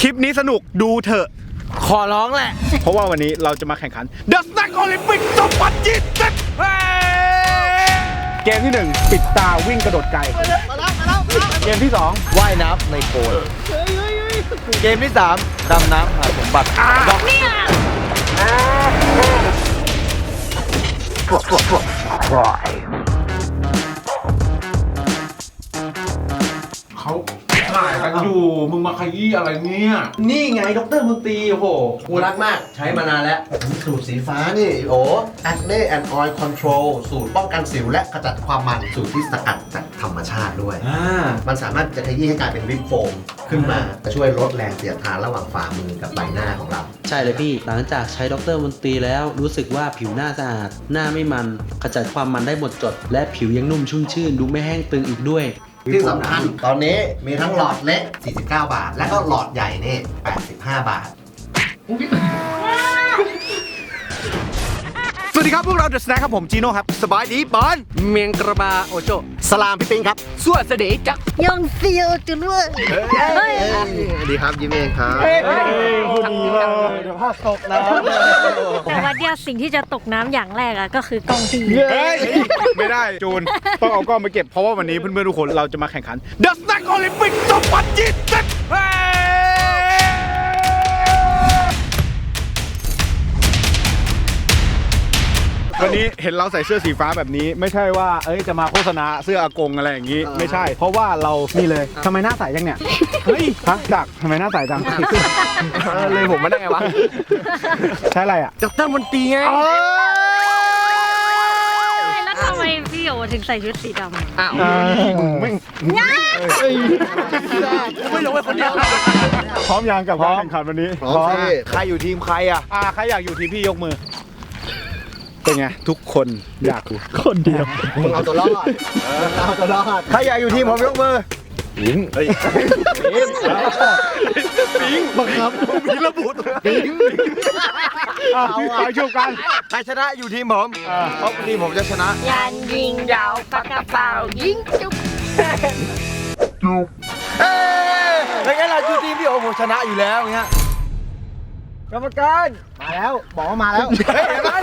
คลิปนี้สนุกดูเถอะ ขอร้องแหละ เพราะว่าวันนี้เราจะมาแข่งขัน The Snack Olympic 2020เฮ้ยเกมที่ 1 ปิดตาวิ่งกระโดดไกลเกมที่ 2 ว่ายน้ำในโคลนเกมที่ 3 ดำน้ำหาสมบัติดอกเขา ถ่ายกันอยู่ มึงมาขยี้อะไรเนี่ย นี่ไงดรมนตรีโอ้โหกูรักมากใช้มานานแล้ว สูตรสีฟ้านี่โอ้ Acne and Oil Control สูตรป้องกันสิวและขจัดความมันสูตรที่สกัดจากธรรมชาติด้วย อ่า มันสามารถจะขยี้ให้กลายเป็นวิปโฟมขึ้นมาจะช่วยลดแรงเสียดทานระหว่างฝ่ามือกับใบหน้าของเรา ใช่เลยพี่ หลังจากใช้ดรมนตรีแล้วรู้สึกว่าผิวหน้าสะอาด หน้าไม่มัน ขจัดความมันได้หมดจด และผิวยังนุ่มชุ่มชื่น ดูไม่แห้งตึงอีกด้วย ที่สำคัญตอนนี้มีทั้งหลอดเล็ก 49 บาท และก็หลอดใหญ่นี่ 85 บาทส วัสดีครับ พวกเรา The Snack ครับผมจีโน่ครับ สบายดีบอลเมียงกระบาโอโจสลามพี่ปิงครับสวดเสด็จจักยองเซียวจุดเว้ยเฮ้ยดีครับยิ้มเองครับคุณดีมากเดี๋ยวพลาดตกนะแต่ว่าเดียวสิ่งที่จะตกน้ำอย่างแรกอะก็คือกล้องพี่เฮ้ยไม่ได้จูนต้องเอากล้องมาเก็บเพราะว่าวันนี้เพื่อนๆทุกคนเราจะมาแข่งขัน The Snack Olympic 2020เฮ้ วันนี้เห็นเราใส่เสื้อสีฟ้าแบบนี้ ไม่ใช่ว่าเอ้ยจะมาโฆษณาเสื้ออากงอะไรอย่างนี้ ไม่ใช่ เพราะว่าเรานี่เลยทำไมหน้าใสจังเนี่ยเฮ้ยฮะดักทำไมหน้าใสจังเลยผมมาได้ไงวะใช่อะไรอะดรมนตรีไงแล้วทำไมพี่โอถึงใส่ชุดสีดำอ้าวมึงไม่ไม่ลงไปคนเดียวพร้อมยังกับการแข่งขันวันนี้พร้อมสิใครอยู่ทีมใครอะอ่าใครอยากอยู่ทีมพี่ยกมือ เป็นไงทุกคนอยากคนเดียวมึงเอาตัวรอดเอาตัวรอดใครอยากอยู่ทีมผมยกมืออะไปชูกันใครชนะอยู่ทีมผมเพราะทีมผมจะชนะยันยิงยาวปากกระเป๋ายิงจุ๊บเอ้ยแล้วงั้นเราอยู่ทีมพี่โอผมชนะอยู่แล้วเงี้ยกรรมการมาแล้ว บอกว่ามาแล้วเฮ้ย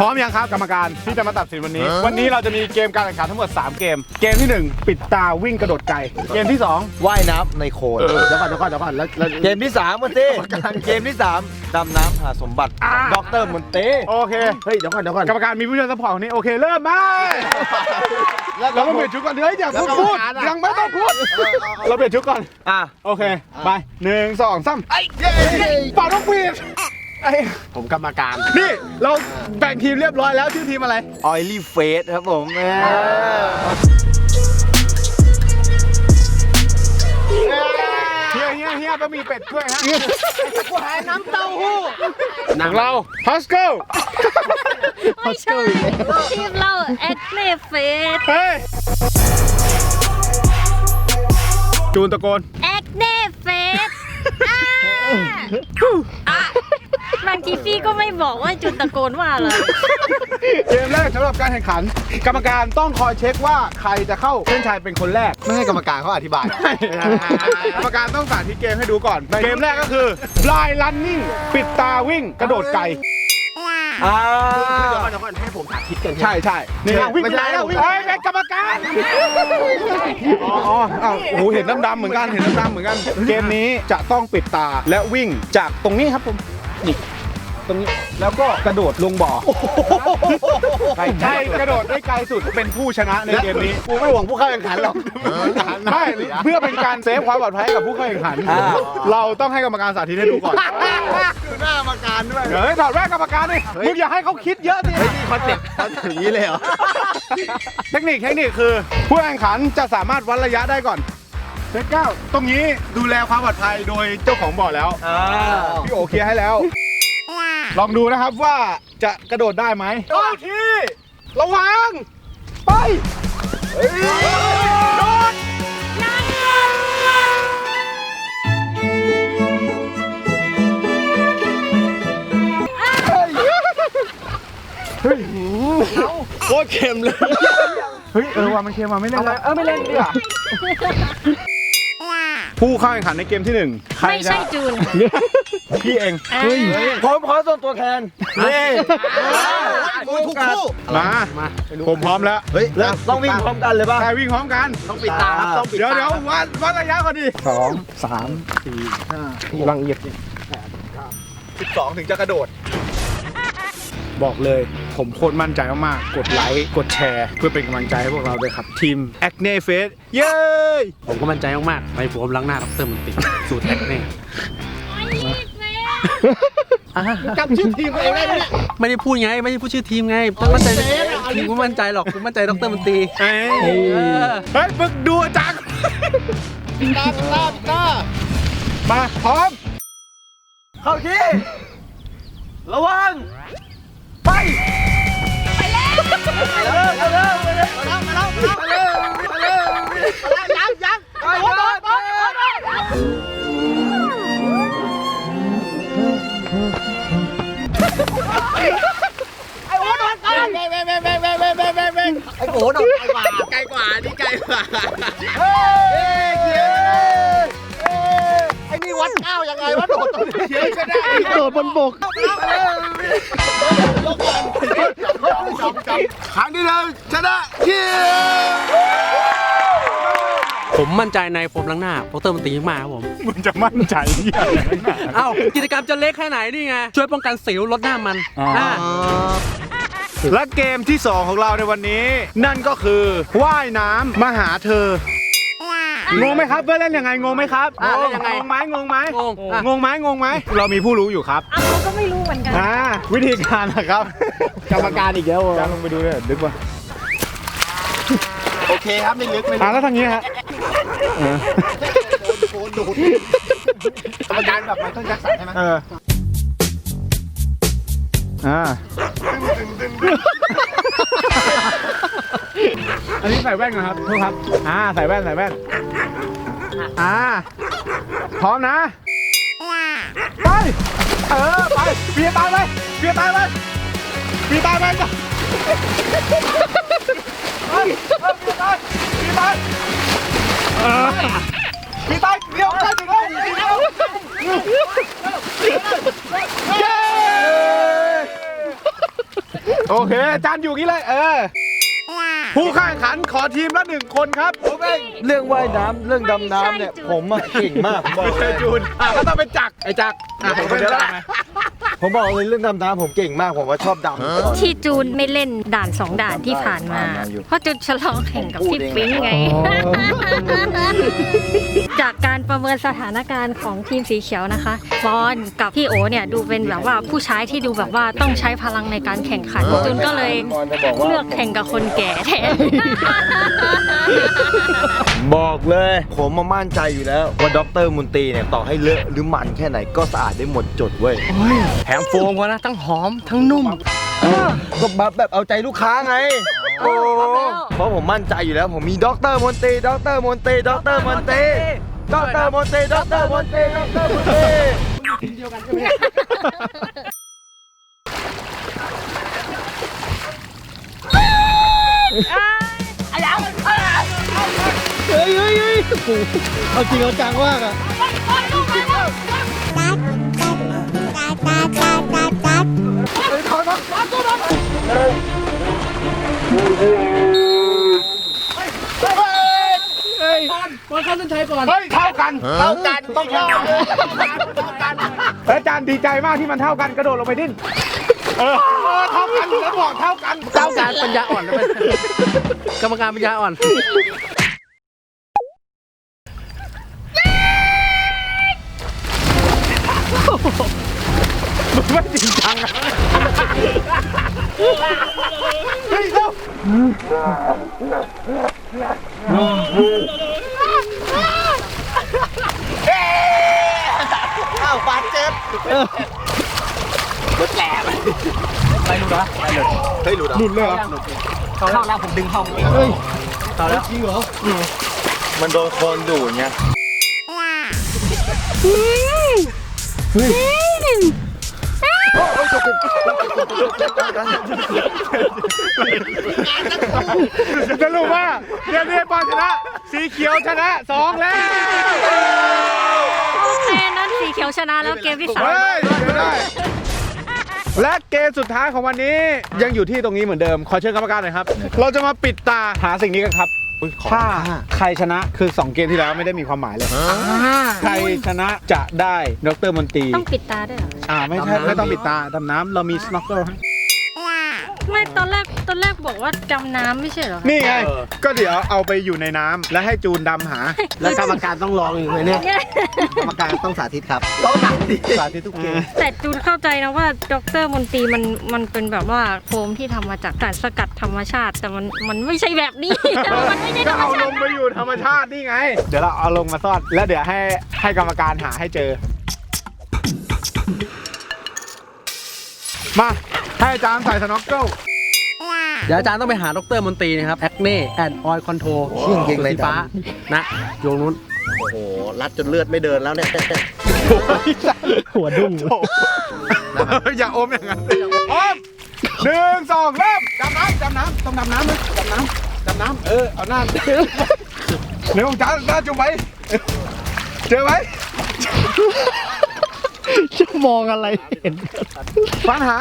พร้อมยังครับกรรมการที่จะมาตัดสินวันนี้ วันนี้เราจะมีเกมการแข่งขันทั้งหมด 3 เกม เกมที่ 1 ปิดตาวิ่งกระโดดไกล เกมที่ 2 ว่ายน้ำในโคลนเดี๋ยวก่อนเดี๋ยวก่อนเดี๋ยวก่อนแล้วแล้ว เกมที่สามมาสิเกมที่สามดำน้ำหาสมบัติอ่า ด็อกเตอร์มนเต้โอเค เฮ้ยเดี๋ยวก่อนเดี๋ยวก่อนกรรมการมีผู้ช่วยซัพพอร์ตคนนี้โอเคเริ่มมาเราต้องเปลี่ยนชุดก่อนเฮ้ยอย่าพูดพูดยังไม่ต้องพูดเราเปลี่ยนชุดก่อน อะโอเค ไปหนึ่งสองสามไอ้เป่าต้องปีด ไอ้ผมกรรมการ นี่เราแบ่งทีมเรียบร้อยแล้วชื่อทีมอะไร ออยลี่เฟสครับผมเออเฮียเฮียเฮียก็มีเป็ดด้วยฮะกูหาน้ำเต้าหู้ของเราฮัสเกิลไม่ใช่ทีมเราแอคเนเฟสเฮ้ยจูนตะโกนแอคเนเฟสบางทีพี่ ก็ไม่บอกว่าจุดตะโกนว่าอะไร เกมแรกสำหรับการแข่งขัน กรรมการต้องคอยเช็คว่าใครจะเข้าเส้นชัยเป็นคนแรก ไม่ให้กรรมการเขาอธิบาย กรรมการต้องสาธิตเกมให้ดูก่อน เกมแรกก็คือ blind running ปิดตาวิ่งกระโดดไกลอ่าเดี๋ยวก่อนเดี๋ยวก่อนให้ผมสาธิตกันใช่ใช่นี่วิ่งไปไหนแล้ววิ่งไปเฮ้ยเป็นกรรมการอ๋ออ๋ออ้าวโอ้โหเห็นดำๆเหมือนกันเห็นดำๆเหมือนกัน เกมนี้จะต้องปิดตาและวิ่งจากตรงนี้ครับผมนี่ ตรงนี้แล้วก็กระโดดลงบ่อใครใครกระโดดได้ไกลสุดเป็นผู้ชนะในเกมนี้กูไม่หวังผู้เข้าแข่งขันหรอกไม่เพื่อเป็นการเซฟความปลอดภัยให้กับผู้เข้าแข่งขัน เราต้องให้กรรมการสาธิตให้ดูก่อนดูหน้ากรรมการด้วยเฮ้ยถอดแว่นกรรมการดิมึงอย่าให้เขาคิดเยอะสิเฮ้ยนี่คอนเซ็ปต์คอนเซ็ปต์อย่างนี้เลยเหรอเทคนิคเทคนิคคือ ผู้แข่งขันจะสามารถวัดระยะได้ก่อนเลขเก้าตรงนี้ดูแลความปลอดภัยโดยเจ้าของบ่อแล้วอ่าพี่โอเคลียร์ให้แล้ว ลองดูนะครับว่าจะกระโดดได้ไหมโอ้ที ระวัง ไปเฮ้ยโดดเฮ้ยโคตรเค็มเลย เฮ้ย เออว่ามันเค็มมาไม่เล่นแล้วเออไม่เล่นดีกว่า ผู้เข้าแข่งขันในเกมที่หนึ่งใครไม่จะ ใช่จูน พี่เองเฮ้ยผมขอส่งตัวแทนนี่คุยทุกคู่มา ผมพร้อมแล้วเฮ้ยแล้วต้องวิ่งพร้อมกันเลยป่ะใครวิ่งพร้อมกัน ต้องปิดตาครับต้องปิดเดี๋ยวเดี๋ยววัดวัดระยะก่อนดิสองสามสี่ห้าลังเหยียบสิบสองถึงจะกระโดด บอกเลย ผมโคตรมั่นใจมากๆ กดไลค์ กดแชร์ เพื่อเป็นกำลังใจให้พวกเราด้วยครับ ทีม a c n e Face เย้ยผมก็มั่นใจมากๆไปผมล้างหน้าดรมันติสูตรแอคเน่จำชื่อทีมเองได้ไหมเนี่ย ไม่ได้พูดไง ไม่ได้พูดชื่อทีมไงต้องมั่นใจทีมกูมั่นใจหรอกกูมั่นใจดรมันตรีเอ้ยเออเฮ้ยฝึกดูอาจารย์ตาตาตามาพร้อม เข้าที่ระวังไปไปแล้ว ไปแล้วไปแล้วไปแล้วไปแล้วไปแล้วไปแล้วยังยังไปแล้วไปแล้วไอ้โง่หน่อยไกลกว่าเฮ้ยเขียวไอ้นี่วัดเก้ายังไงวะโดดตรงนี้เขียวชนะโดดบนบกครั้งที่หนึ่ง ชนะเขียวผมมั่นใจในโฟมล้างหน้าดรมันตรีมากครับผม มึงจะมั่นใจเหี้ยอะไรนักหนา เอ้า กิจกรรมจะเล็กแค่ไหนนี่ไง ช่วยป้องกันสิวลดหน้ามันอ๋ออ่าและเกมที่ 2 ของเราในวันนี้ นั่นก็คือว่ายน้ำมาหาเธอ งงไหมครับเพื่อนเล่นยังไงงงไหมครับอะเล่นยังไงงงไหมงงไหมงงอะ งงไหมงงไหมเรามีผู้รู้อยู่ครับอ้าวเขาก็ไม่รู้เหมือนกัน อ่าวิธีการนะครับ กรรมการอีกแล้วเหรอจานลงไปดูเลยดึกว่ะโอ เคครับไม่ลึกไม่ลึอ่ากแล้วทางนี้ฮะเออโดนโดนกรรมการแบบไมเคิลแจ็คสันใช่ไหมเอออ่าอันนี้ใส่แว่นก่อนครับโทษครับอ่าใส่แว่นใส่แว่นอ่าพร้อมนะไปเออไปเปียตายไปเปียตายไปเปียตายไปจ้ะไปเออเปียตายเปียตายเออเปี ยตายเดี๋ยวได้ถึงแล้วเดี๋ยวเย้โอเคจานอยู่งี้เลยเออผู้แข่งขันขอทีมละหนึ่งคนครับเรื่องว่ายน้ำเรื่องดำน้ำเนี่ยผมอะเก่งมากผมบอกไม่เลใช่ยจูนอะก็ต้องเป็นจักรไอ้จักรอะผมเป็นจักรไหม ผมบอกเลยเรื่องดำน้ำผมเก่งมากผมว่าชอบดำ ที่จูนไม่เล่นด่านสองด่านที่ผ่านมาเพราะจูนฉลองแข่งกับพี่ปิ๊งไง จากการประเมินสถานการณ์ของทีมสีเขียวนะคะฟอนกับพี่โอเนี่ยดูเป็นแบบว่าผู้ชายที่ดูแบบว่าต้องใช้พลังในการแข่งขันจูนก็เลยเลือกแข่งกับคนแก่แทน บอกเลย ผมมามั่นใจอยู่แล้ว ว่าด็อกเตอร์มุนตรีเนี่ย ต่อให้เลอะหรือมันแค่ไหนก็สะอาดได้หมดจดเว้ยแถมโฟมเขานะ ทั้งหอมทั้งนุ่ม ก็แบบแบบเอาใจลูกค้าไง โอ้เพราะผมมั่นใจอยู่แล้ว ผมมีด็อกเตอร์มนตรีด็อกเตอร์มนตรีด็อกเตอร์มนตรีด็อกเตอร์มนตรีด็อกเตอร์มนตรีด็อกเตอร์มนตรีเอาจริงเอาจังมากอะ เฮ้ยเท่ากันเท่ากันต้องเท่ากันแล้วอาจารย์ดีใจมากที่มันเท่ากันกระโดดลงไปดิ้นเออเท่ากันแล้วบอกเท่ากันเจ้าการปัญญาอ่อนนะเป็นกรรมการปัญญาอ่อนไม่จริงจังอะเฮ้ยเร็ว อ้าวบาดเจ็บรถแหลไปหลุดเหรอไปหลุดเฮ้ยหลุดเหรอหลุดเลยเหรอเข้าแล้วผมดึงเข้าเฮ้ยเข้าแล้วจริงเหรอมันโดนโคนดูดไง เฮ้ยโอ้ยจบ สรุปว่าเดนเดนบอลชนะ สีเขียวชนะสองแล้วโอเคนั้นสีเขียวชนะแล้วเกมที่สามเฮ้ยไม่ได้ และเกมสุดท้ายของวันนี้ยังอยู่ที่ตรงนี้เหมือนเดิม ขอเชิญกรรมการหน่อยครับ เราจะมาปิดตาหาสิ่งนี้กันครับ ถ้าใครชนะคือ 2 เกมที่แล้วไม่ได้มีความหมายเลย ใครชนะจะได้ดรมนตรีต้องปิดตาด้วยเหรอ อ่าไม่ใช่ไม่ต้องปิดตาดำน้ำเรามีสโนว์เกิลให้ ไม่ตอนแรกตอนแรกบอกว่าดำน้ำไม่ใช่เหรอนี่ไงก็เดี๋ยวเอาไปอยู่ในน้ำและให้จูนดำหา แล้วกรรมการต้องลองอยู่เลยเนี่ยกรรมการต้องสาธิตครับต้องสาธิตสาธิตทุกเกมแต่จูนเข้าใจนะว่าดรมนตรีมันมันเป็นแบบว่าโฟมที่ทำมาจากสารสกัดธรรมชาติ แต่มันมันไม่ใช่แบบนี้ มันไม่ใช่ธก็รรมเอาชาลติงไปอยู่ธรรมชาตินี่ไง เดี๋ยวเราเอาลงมาซ่อน แล้วเดี๋ยวให้ให้กรรมการหาให้เจอ มา ให้อาจารย์ใส่สโนว์เกิลเดี๋ยวอาจารย์ต้องไปหาดรมนตรีนะครับ acne and oil control เชี่ยงเก่งเลยสีฟ้านะโยงนู้นโอ้โห รัดจนเลือดไม่เดินแล้วเนี่ยหัวดุ้งอย่าอมอย่างนั้นสิอมหนึ่งสองเริ่มดำน้ำดำน้ำต้องดำน้ำเลยดำน้ำดำน้ำเออเอาหน้าเร็วจ้าหน้าจุ่มไปเจอไหมจะมองอะไรเห็นปัญหา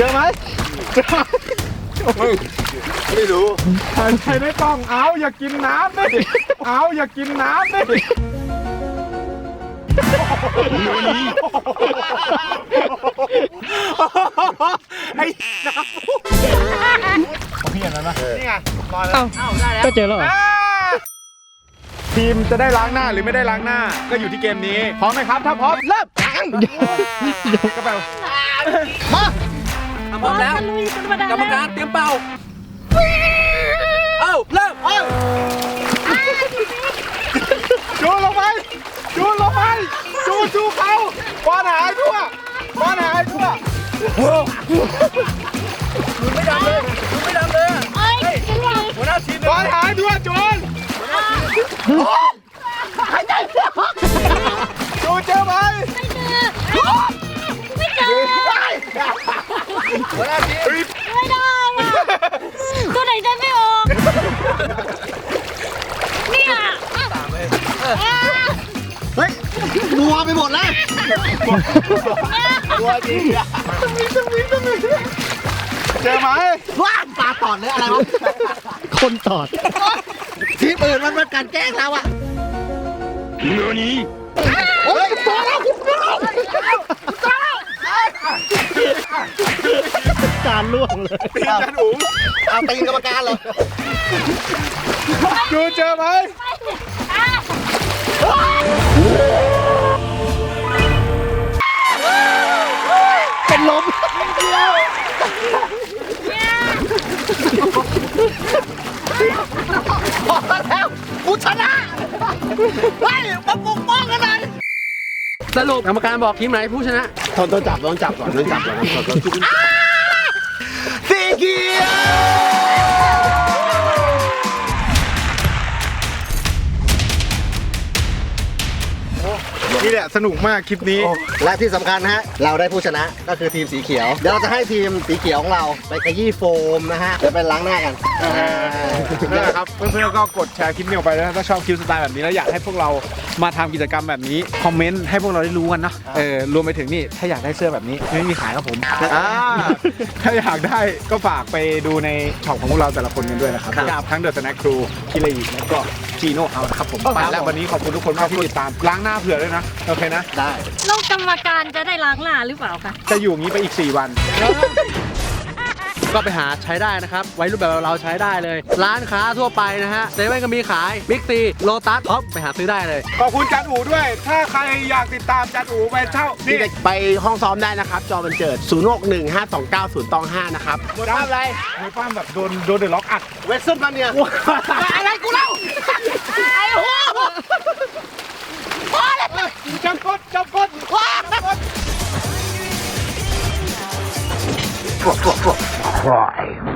เจอไหมเจอไหมไม่รู้หายใจไม่ต้องเอาอย่ากินน้ำดิเอาอย่ากินน้ำดิไอ้น้ำพี่เห็นแล้วนะนี่ไงลอยแล้วก็เจอแล้วเหรออ่าทีมจะได้ล้างหน้าหรือไม่ได้ล้างหน้า ก็อยู่ที่เกมนี้พร้อมไหมครับ ถ้าพร้อมเริ่มกระเป๋าพร้อมแล้วลุยธรรมดากรรมการเตรียมเป่า เอ้าเริ่มจูนลงไปจูนลงไปจูนจูเขาบอลหายทั่วบอลหายทั่วเอ้ยกินเลยบอลหายทั่วจูนจูนเจอไหมไม่ ไม่ได้อะตัวไหนใจไม่ออกเนี่ยเฮ้ยมัวไปหมดแล้วเจอไหมว้าปลาตอดเลยอะไรวะคนตอด ทีมอื่นมันเป็นการแกล้งเราอะเฮ้ยตัวเราคุณตัวเร การล่วงเลยตีนจันอุ๋งเอาตีนกรรมการเลยจูนเจอไหมเป็นลมกูชนะเฮ้ยมาปกป้องกันหน่อยสรุปกรรมการบอกทีมไหนผู้ชนะทนต้องจับต้องจับก่อนต้องจับก่อนสีเขีย ว นี่แหละสนุกมากคลิปนี้ และที่สำคัญนะฮะ เราได้ผู้ชนะก็คือทีมสีเขียว เดี๋ยวเราจะให้ทีมสีเขียวของเราไปขยี้โฟมนะฮะ เดี๋ยวไปล้างหน้ากันนั่นแหละครับ เพื่อนๆก็กดแชร์คลิปนี้ออกไปนะถ้าชอบคลิปสไตล์แบบนี้แล้วอยากให้พวกเรามาทำกิจกรรมแบบนี้ คอมเมนต์ให้พวกเราได้รู้กันเนอะเออรวมไปถึงนี่ถ้าอยากได้เสื้อแบบนี้ไม่มีขายครับผมอ่าถ้าอยากได้ก็ฝากไปดูในช็อปของพวกเราแต่ละคนกันด้วยนะครับทั้งเดอะสแน็คครูคิเลอีแล้วก็ จีโน่เอานะครับผมไปแล้ววันนี้ขอบคุณทุกคนมากที่ติดตาม ล้างหน้าเผื่อด้วยนะ โอเคนะ ได้แล้วกรรมการจะได้ล้างหน้าหรือเปล่าคะจะอยู่อย่างนี้ไปอีก 4 วัน ก็ไปหาใช้ได้นะครับ ไว้รูปแบบเราใช้ได้เลย ร้านค้าทั่วไปนะฮะเซเว่นก็มีขายบิ๊กซีโลตัสท็อปไปหาซื้อได้เลย ขอบคุณจันอูด้วย ถ้าใครอยากติดตามจันอูไปเช่านี่ ไปห้องซ้อมได้นะครับ จอบันเจิด 0 6 1 5 2 9 0ตอง5นะครับมวยป้ามอะไรมวยป้ามแบบโดนโดนเดอะล็อกอัดเวสเซิร์นมาเนี่ยอะไรกูเล่าไอ้หัว พอแล้วจับกดจับกดว้า Cry.